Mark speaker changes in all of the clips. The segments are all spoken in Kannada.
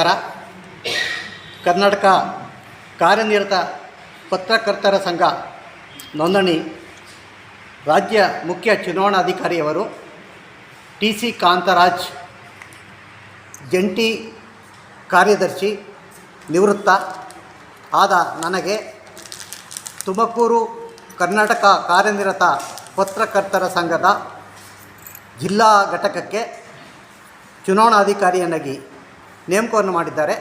Speaker 1: ನಮಸ್ಕಾರ ಕರ್ನಾಟಕ ಕಾರ್ಯನಿರತ ಪತ್ರಕರ್ತರ ಸಂಘ ನೋಂದಣಿ ರಾಜ್ಯ ಮುಖ್ಯ ಚುನಾವಣಾಧಿಕಾರಿಯವರು ಟಿ ಸಿ ಕಾಂತರಾಜ್ ಜಂಟಿ ಕಾರ್ಯದರ್ಶಿ ನಿವೃತ್ತ ಆದ ನನಗೆ ತುಮಕೂರು ಕರ್ನಾಟಕ ಕಾರ್ಯನಿರತ ಪತ್ರಕರ್ತರ ಸಂಘದ ಜಿಲ್ಲಾ ಘಟಕಕ್ಕೆ ಚುನಾವಣಾಧಿಕಾರಿಯನ್ನಾಗಿ ನೇಮಕವನ್ನು ಮಾಡಿದ್ದಾರೆ.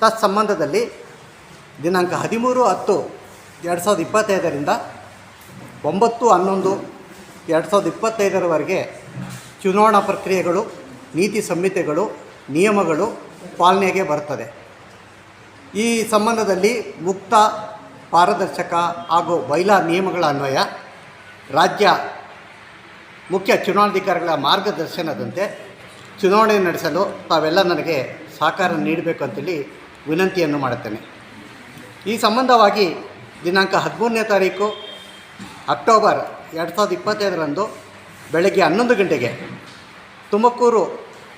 Speaker 1: ತತ್ಸಂಬಂಧದಲ್ಲಿ ದಿನಾಂಕ ಹದಿಮೂರು ಹತ್ತು ಎರಡು ಸಾವಿರದ ಇಪ್ಪತ್ತೈದರಿಂದ ಒಂಬತ್ತು ಹನ್ನೊಂದು ಎರಡು ಸಾವಿರದ ಇಪ್ಪತ್ತೈದರವರೆಗೆ ಚುನಾವಣಾ ಪ್ರಕ್ರಿಯೆಗಳು, ನೀತಿ ಸಂಹಿತೆಗಳು, ನಿಯಮಗಳು ಪಾಲನೆಗೆ ಬರುತ್ತದೆ. ಈ ಸಂಬಂಧದಲ್ಲಿ ಮುಕ್ತ, ಪಾರದರ್ಶಕ ಹಾಗೂ ಬೈಲಾ ನಿಯಮಗಳ ಅನ್ವಯ, ರಾಜ್ಯ ಮುಖ್ಯ ಚುನಾವಣಾಧಿಕಾರಿಗಳ ಮಾರ್ಗದರ್ಶನದಂತೆ ಚುನಾವಣೆ ನಡೆಸಲು ತಾವೆಲ್ಲ ನನಗೆ ಸಹಕಾರ ನೀಡಬೇಕು ಅಂತೇಳಿ ವಿನಂತಿಯನ್ನು ಮಾಡುತ್ತೇನೆ. ಈ ಸಂಬಂಧವಾಗಿ ದಿನಾಂಕ ಹದಿಮೂರನೇ ತಾರೀಕು ಅಕ್ಟೋಬರ್ ಎರಡು ಸಾವಿರದ ಇಪ್ಪತ್ತೈದರಂದು ಬೆಳಗ್ಗೆ ಹನ್ನೊಂದು ಗಂಟೆಗೆ ತುಮಕೂರು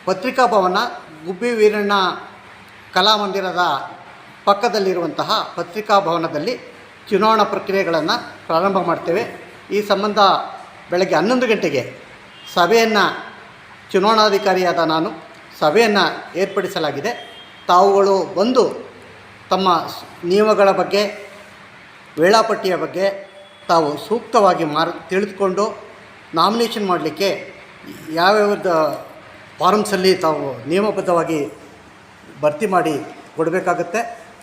Speaker 1: ಪತ್ರಿಕಾ ಭವನ ಗುಬ್ಬಿ ವೀರಣ್ಣ ಕಲಾಮಂದಿರದ ಪಕ್ಕದಲ್ಲಿರುವಂತಹ ಪತ್ರಿಕಾ ಭವನದಲ್ಲಿ ಚುನಾವಣಾ ಪ್ರಕ್ರಿಯೆಗಳನ್ನು ಪ್ರಾರಂಭ ಮಾಡ್ತೇವೆ. ಈ ಸಂಬಂಧ ಬೆಳಗ್ಗೆ ಹನ್ನೊಂದು ಗಂಟೆಗೆ ಸಭೆಯನ್ನು ಚುನಾವಣಾಧಿಕಾರಿಯಾದ ನಾನು ಸಭೆಯನ್ನು ಏರ್ಪಡಿಸಲಾಗಿದೆ. ತಾವುಗಳು ಬಂದು ತಮ್ಮ ನಿಯಮಗಳ ಬಗ್ಗೆ, ವೇಳಾಪಟ್ಟಿಯ ಬಗ್ಗೆ ತಾವು ಸೂಕ್ತವಾಗಿ ಮಾರ್, ತಿಳಿದುಕೊಂಡು ನಾಮಿನೇಷನ್ ಮಾಡಲಿಕ್ಕೆ ಯಾವ್ಯಾವ್ದು ಫಾರಮ್ಸಲ್ಲಿ ತಾವು ನಿಯಮಬದ್ಧವಾಗಿ ಭರ್ತಿ ಮಾಡಿ ಕೊಡಬೇಕಾಗುತ್ತೆ.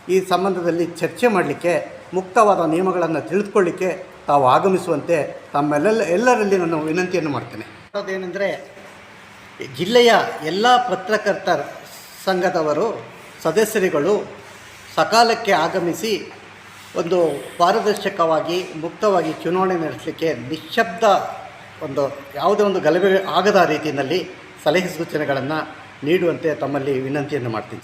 Speaker 1: ಈ ಸಂಬಂಧದಲ್ಲಿ ಚರ್ಚೆ ಮಾಡಲಿಕ್ಕೆ, ಮುಕ್ತವಾದ ನಿಯಮಗಳನ್ನು ತಿಳಿದುಕೊಳ್ಳಿಕ್ಕೆ ತಾವು ಆಗಮಿಸುವಂತೆ ತಮ್ಮೆಲ್ಲ ಎಲ್ಲರಲ್ಲಿ ನಾನು ವಿನಂತಿಯನ್ನು ಮಾಡ್ತೇನೆ. ಅದೇನೆಂದರೆ ಜಿಲ್ಲೆಯ ಎಲ್ಲ ಪತ್ರಕರ್ತರ ಸಂಘದವರು, ಸದಸ್ಯರುಗಳು ಸಕಾಲಕ್ಕೆ ಆಗಮಿಸಿ ಒಂದು ಪಾರದರ್ಶಕವಾಗಿ, ಮುಕ್ತವಾಗಿ ಚುನಾವಣೆ ನಡೆಸಲಿಕ್ಕೆ ನಿಶ್ಶಬ್ದ ಒಂದು, ಯಾವುದೇ ಒಂದು ಗಲಭೆ ಆಗದ ರೀತಿಯಲ್ಲಿ ಸಲಹೆ ಸೂಚನೆಗಳನ್ನು ನೀಡುವಂತೆ ತಮ್ಮಲ್ಲಿ ವಿನಂತಿಯನ್ನು ಮಾಡ್ತೀನಿ